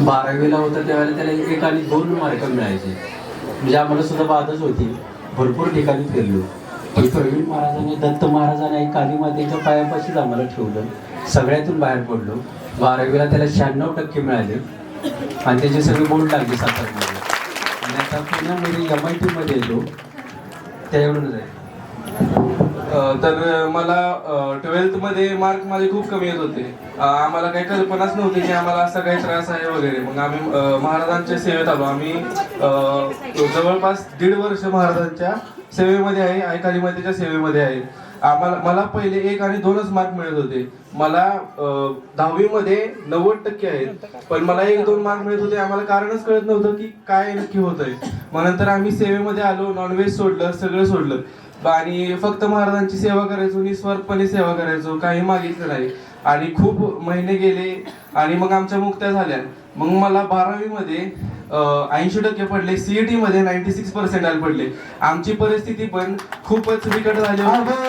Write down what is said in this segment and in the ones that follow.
बारावीला होता त्यावेळेला त्याला एक आणि दोन मार्क मिळायचे. म्हणजे आम्हाला सुद्धा बाधच होती. भरपूर ठिकाणी फिरलो. पण प्रवीण महाराजांनी दत्त महाराजांनी आई काली मातेच्या पायापाशीच आम्हाला ठेवलं. सगळ्यातून बाहेर पडलो. बारावीला त्याला शहाण्णव टक्के मिळाले. आणि त्याचे सगळे बोर्ड लागले सातारमध्ये. आणि आता पुण्यामध्ये एम आय टीमध्ये येतो. एवढंच आहे. तर मला ट्वेल्थमध्ये मार्क माझे खूप कमी येत होते. आम्हाला काही कल्पनाच नव्हती की आम्हाला असा काही त्रास आहे वगैरे. मग आम्ही महाराजांच्या सेवेत आलो. आम्ही जवळपास दीड वर्ष महाराजांच्या सेवेमध्ये आहे आई काली मातेच्या सेवेमध्ये आहे. आम्हाला मला पहिले एक आणि दोनच मार्क मिळत होते. मला दहावी मध्ये नव्वद टक्के आहेत. पण मला एक दोन मार्क मिळत होते. आम्हाला कारणच कळत नव्हतं की काय नक्की होतंय. मग नंतर आम्ही सेवेमध्ये आलो. नॉनव्हेज सोडलं सगळं सोडलं. आणि फक्त महाराजांची सेवा करायचो निस्वार्थपणे सेवा करायचो काही मागितलं नाही. आणि खूप महिने गेले आणि मग आमच्या मुक्त्या झाल्या. मग मला बारावी मध्ये ऐंशी टक्के पडले सीईटी मध्ये नाईन्टी सिक्स पर्सेंटाईल पडले. आमची परिस्थिती पण खूपच बिकट झाली होती.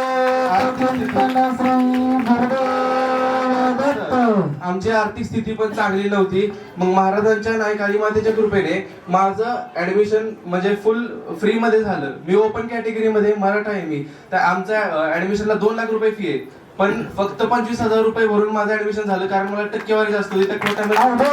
आमची आर्थिक स्थिती पण चांगली नव्हती. मग महाराजांच्या नाही काली मातेच्या कृपेने माझं ऍडमिशन म्हणजे फुल फ्री मध्ये झालं. मी ओपन कॅटेगरी मध्ये मराठा आहे मी. तर आमच्या ऍडमिशनला दोन लाख रुपये फी आहे पण फक्त पंचवीस हजार रुपये भरून माझं ऍडमिशन झालं कारण मला टक्केवारी जास्त होती. कोट्यामध्ये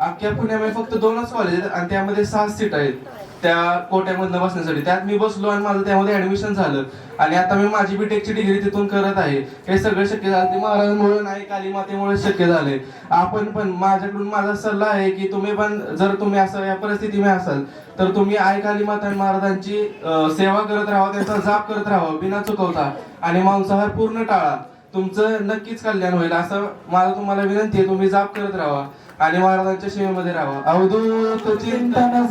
अख्ख्या पुण्यामध्ये फक्त दोनच कॉलेज आहेत आणि त्यामध्ये सहा सीट आहेत. त्या कोट्यामधनं बसण्यासाठी. त्यात मी बसलो आणि माझं त्यामध्ये ऍडमिशन झालं. आणि आता मी माझी बीटेकची डिग्री तिथून करत आहे. हे सगळं शक्य झालं. ते महाराजांमुळे नाही काली मातेमुळे शक्य झाले. आपण पण माझ्याकडून माझा सल्ला आहे की तुम्ही पण जर तुम्ही असं या परिस्थितीमध्ये असाल तर तुम्ही आई काली माता आणि महाराजांची सेवा करत राहा त्यांचा जाप करत राहा बिना चुकवता. आणि मांसाहार पूर्ण टाळा. तुमचं नक्कीच कल्याण होईल असं मला तुम्हाला विनंती आहे. तुम्ही जाप करत राहा. आणि महाराजांच्या सेवेमध्ये राहा अवधूत चिंतन.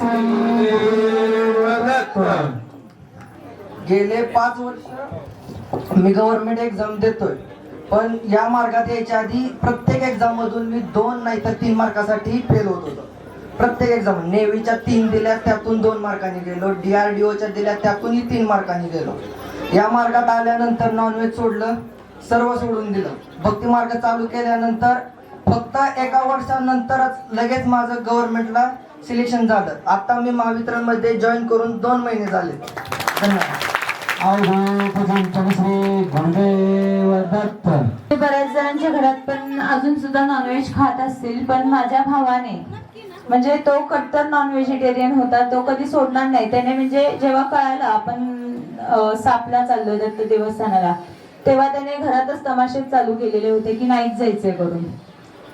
गेले पाच वर्ष मी गव्हर्नमेंट एक्झाम देतोय. पण या मार्गात यायच्या आधी प्रत्येक एक्झाम मधून मी दोन नाही तर तीन मार्कासाठी फेल होत होतो. प्रत्येक एक्झाम नेव्हीच्या तीन दिल्या त्यातून दोन मार्कांनी गेलो. डीआरडीओच्या दिल्या त्यातूनही तीन मार्कांनी गेलो. या मार्गात आल्यानंतर नॉनव्हेज सोडलं सर्व सोडून दिलं. भक्ती मार्ग चालू केल्यानंतर फक्त एका वर्षानंतरच लगेच माझं गव्हर्नमेंटला सिलेक्शन झालं. आता मी महावितरणमध्ये जॉईन करून दोन महिने झाले. धन्यवाद. बऱ्याच जणांच्या घरात पण अजून सुद्धा नॉनव्हेज खात असतील पण माझ्या भावाने म्हणजे तो कट्टर नॉन व्हेजिटेरियन होता तो कधी सोडणार नाही. त्याने म्हणजे जेव्हा कळालं आपण सापला चाललोय दत्त देवस्थानाला तेव्हा त्याने घरातच तमाशे चालू केलेले होते की नाहीच जायचंय करून.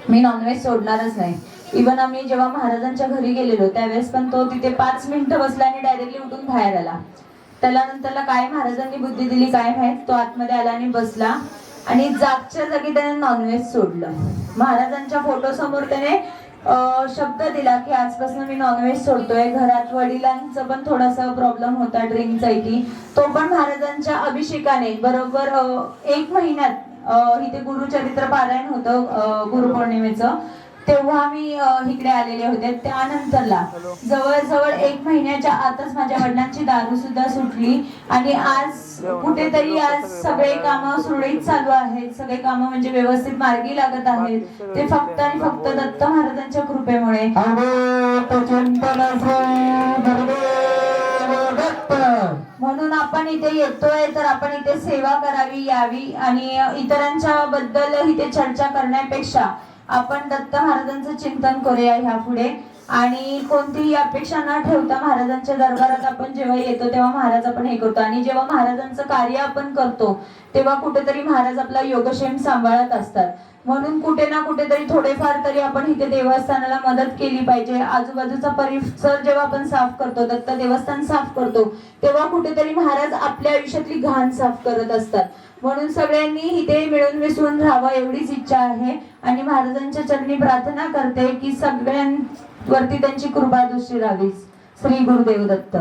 मी नॉनव्हेज सोडणारच नाही. इवन आम्ही जेव्हा महाराजांच्या घरी गेलेलो त्यावेळेस पण तो तिथे पाच मिनिटं बसला आणि डायरेक्टली उठून बाहेर आला. त्याला नंतरला काय महाराजांनी बुद्धी दिली काय माहीत तो आतमध्ये आला आणि बसला. आणि जागच्या जागी त्याने नॉनव्हेज सोडलं. महाराजांच्या फोटो समोर त्याने शब्द दिला की आजपासून मी नॉनव्हेज सोडतोय. घरात वडिलांचा पण थोडासा प्रॉब्लेम होता ड्रिंकचा की तो पण महाराजांच्या अभिषेकाने बरोबर एक महिन्यात इथे गुरुचरित्र पारायण होतं गुरुपौर्णिमेचं. तेव्हा मी इकडे आलेले होते. त्यानंतरला जवळजवळ एक महिन्याच्या आतच माझ्या वडिलांची दारू सुद्धा सुटली. आणि आज कुठेतरी आज सगळे काम सुरळीत चालू आहेत. सगळे कामं म्हणजे व्यवस्थित मार्गी लागत आहेत. ते फक्त आणि फक्त दत्त महाराजांच्या कृपेमुळे. आपण इथे येतोय तर आपण इथे सेवा करावी यावी आणि इतरांच्या बद्दल इथे चर्चा करण्यापेक्षा आपण दत्त महाराजांचं चिंतन करूया ह्या पुढे आणि कोणतीही अपेक्षा न ठेवता महाराजांच्या दरबारात आपण जेव्हा येतो तेव्हा महाराज आपण हे करतो. आणि जेव्हा महाराजांचं कार्य आपण करतो तेव्हा कुठेतरी महाराज आपला योगक्षेम सांभाळत असतात. म्हणून कुठे ना कुठेतरी थोडेफार तरी आपण इथे देवस्थानाला मदत केली पाहिजे. आजूबाजूचा परिसर जेव्हा आपण साफ करतो दत्त देवस्थान साफ करतो तेव्हा कुठेतरी महाराज आपल्या आयुष्यातली घाण साफ करत असतात. म्हणून सगळ्यांनी इथे मिळून मिसळून राहावं एवढीच इच्छा आहे. आणि महाराजांच्या चरणी प्रार्थना करते की वरती त्यांची कृपा दृष्टी राहावीस श्री गुरुदेव दत्त.